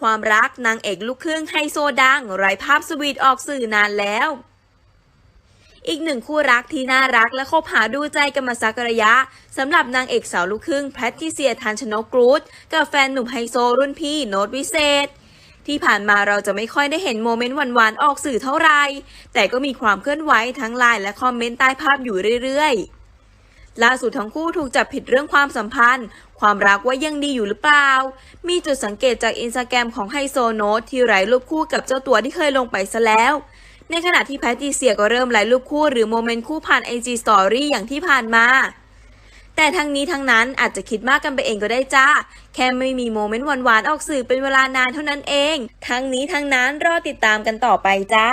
ความรักนางเอกลูกครึ่งไฮโซดังไร้ภาพสวีทออกสื่อนานแล้ว อีกหนึ่งคู่รักที่น่ารักและคบหาดูใจกันมาสักระยะสำหรับนางเอกสาวลูกครึ่งแพทริเซียทันชนกกรูดกับแฟนหนุ่มไฮโซรุ่นพี่โน้ตวิเศษที่ผ่านมาเราจะไม่ค่อยได้เห็นโมเมนต์หวานๆออกสื่อเท่าไหร่แต่ก็มีความเคลื่อนไหวทั้งไลน์และคอมเมนต์ใต้ภาพอยู่เรื่อยๆ ล่าสุดทั้งคู่ถูกจับผิดเรื่องความสัมพันธ์ ความรักว่ายังดีอยู่หรือเปล่า มีจุดสังเกตจากอินสตาแกรมของไฮโซโนตที่ไร้รูปคู่กับเจ้าตัวที่เคยลงไปซะแล้ว ในขณะที่แพทติเซียก็เริ่มไลฟ์รูปคู่หรือโมเมนต์คู่ผ่าน IG Story อย่างที่ผ่านมา แต่ทั้งนี้ทั้งนั้นอาจจะคิดมากกันไปเองก็ได้จ้า แค่ไม่มีโมเมนต์หวานๆออกสื่อเป็นเวลานานเท่านั้นเอง ทั้งนี้ทั้งนั้นรอติดตามกันต่อไปจ้า